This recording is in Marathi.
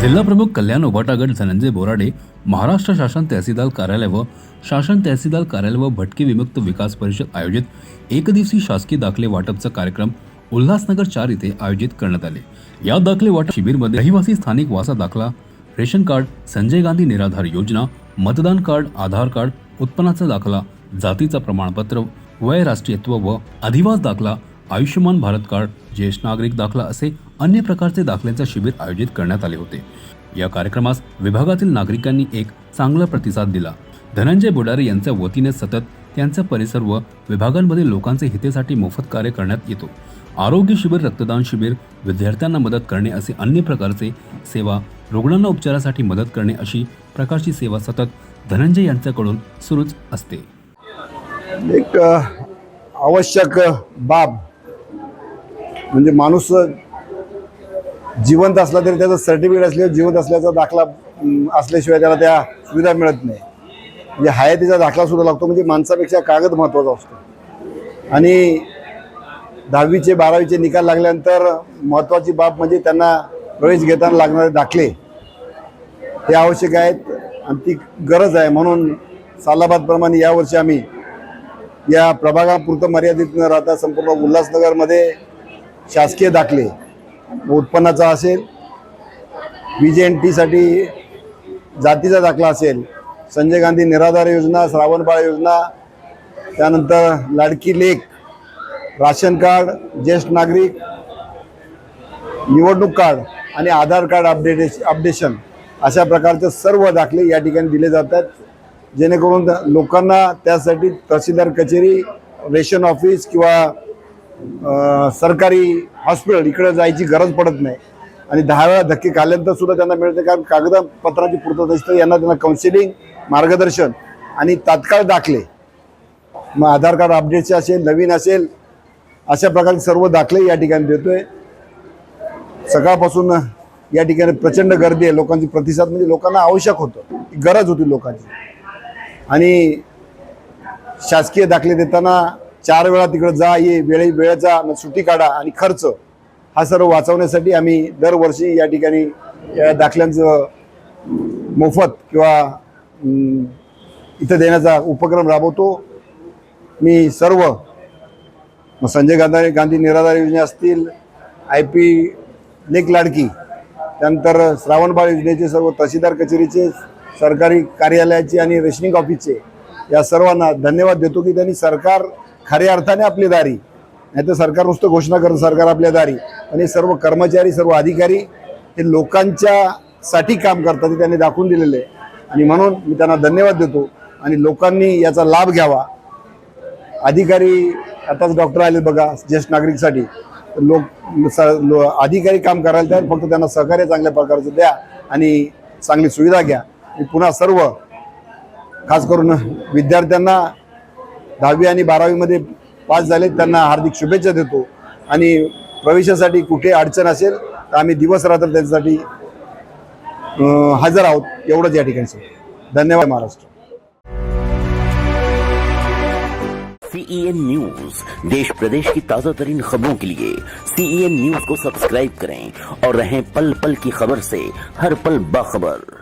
जिल्हा प्रमुख कल्याण उभाटागड धनंजय बोराडे महाराष्ट्र शासन तहसीलदार कार्यालय व शासन तहसीलदार कार्यालय व भटके विमुक्त विकास परिषद आयोजित एकदिवसीय शासकीय दाखले वाटपचा कार्यक्रम उल्हासनगर चार इथे आयोजित करण्यात आले. या दाखले वाटप शिबिरमध्ये रहिवासी स्थानिक वासा दाखला रेशन कार्ड संजय गांधी निराधार योजना मतदान कार्ड आधार कार्ड उत्पन्नाचा दाखला जातीचा प्रमाणपत्र वय राष्ट्रीयत्व व अधिवास दाखला आयुष्यमान भारत कार्ड ज्येष्ठ नागरिक दाखला असे अन्य प्रकारचे दाखल्यांचे शिबिर आयोजित करण्यात आले होते. या कार्यक्रमास विभागातील नागरिकांनी एक चांगला प्रतिसाद दिला. धनंजय बोडारे यांच्या वतीने सतत त्यांचा परिसर व विभागांमध्ये लोकांचे हितेसाठी मोफत कार्य करण्यात येतो. आरोग्य शिबिर रक्तदान शिबिर विद्यार्थ्यांना मदत करणे असे अन्य प्रकारचे सेवा रुग्णांना उपचारासाठी मदत करणे अशी प्रकारची सेवा सतत धनंजय यांच्याकडून सुरूच असते. एक आवश्यक बाब म्हणजे माणूस जिवंत असला तरी त्याचं सर्टिफिकेट असल्यावर जिवंत असल्याचा दाखला असल्याशिवाय त्याला त्या सुविधा मिळत नाही. म्हणजे हयातीचा दाखला सुद्धा लागतो म्हणजे माणसापेक्षा कागद महत्त्वाचा असतो. आणि दहावीचे बारावीचे निकाल लागल्यानंतर महत्त्वाची बाब म्हणजे त्यांना प्रवेश घेताना लागणारे दाखले. हे आवश्यक आहेत आणि ती गरज आहे. म्हणून सालाबादप्रमाणे यावर्षी आम्ही या प्रभागापुरतं मर्यादित न राहता संपूर्ण उल्हासनगरमध्ये शासकीय दाखले उत्पन्नाचा असेल बी जे एन टीसाठी जातीचा दाखला असेल संजय गांधी निराधार योजना श्रावणबाळ योजना त्यानंतर लाडकी लेख राशन कार्ड ज्येष्ठ नागरिक निवडणूक कार्ड आणि आधार कार्ड अपडेटे अपडेशन अशा प्रकारचे सर्व दाखले या ठिकाणी दिले जातात. जेणेकरून लोकांना त्यासाठी तहसीलदार कचेरी रेशन ऑफिस किंवा सरकारी हॉस्पिटल इकडे जायची गरज पडत नाही. आणि दहा वेळा धक्के खाल्ल्यानंतर सुद्धा त्यांना मिळते कारण कागदपत्राची पूर्तता असते यांना त्यांना काउन्सिलिंग मार्गदर्शन आणि तात्काळ दाखले. मग आधार कार्ड अपडेटचे असेल नवीन असेल अशा प्रकारचे सर्व दाखले या ठिकाणी देतोय. सकाळपासून या ठिकाणी प्रचंड गर्दी आहे. लोकांची प्रतिसाद म्हणजे लोकांना आवश्यक होतं. गरज होती लोकांची. आणि शासकीय दाखले देताना चार वेळा तिकडं जा ये वेळे वेळेचा न सुट्टी काढा आणि खर्च. हा सर्व वाचवण्यासाठी आम्ही दरवर्षी या ठिकाणी या दाखल्यांचं मोफत किंवा इथं देण्याचा उपक्रम राबवतो. मी सर्व संजय गांधी गांधी निराधार योजना असतील आय पी लेख लाडकी त्यानंतर श्रावणबाळ योजनेचे सर्व तहसीलदार कचेरीचे सरकारी कार्यालयाचे आणि रेशनिंग ऑफिसचे या सर्वांना धन्यवाद देतो की त्यांनी सरकार खऱ्या अर्थाने आपली दारी. नाही तर सरकार नुसतं घोषणा करून सरकार आपल्या दारी. आणि सर्व कर्मचारी सर्व अधिकारी हे लोकांच्या साठी काम करतात हे त्यांनी दाखवून दिलेलं आहे. आणि म्हणून मी त्यांना धन्यवाद देतो. आणि लोकांनी याचा लाभ घ्यावा. अधिकारी आताच डॉक्टर आले बघा ज्येष्ठ नागरिकसाठी. तर लोक स लो अधिकारी काम करायला तयार फक्त त्यांना सहकार्य चांगल्या प्रकारचं द्या आणि चांगली सुविधा घ्या. पुन्हा सर्व खास करून विद्यार्थ्यांना दहावी आणि बारावीमध्ये पास झाले त्यांना हार्दिक शुभेच्छा देतो. आणि प्रवेशासाठी कुठे अडचण असेल तर आम्ही दिवस रात्र त्यांच्यासाठी हजर आहोत एवढंच या ठिकाणी धन्यवाद महाराष्ट्र. सीईएन न्यूज देश प्रदेश की ताजा तरीन खबरों के लिए सीईएन न्यूज को सब्सक्राइब करें और रहें पल पल की खबर से हर पल बाखबर।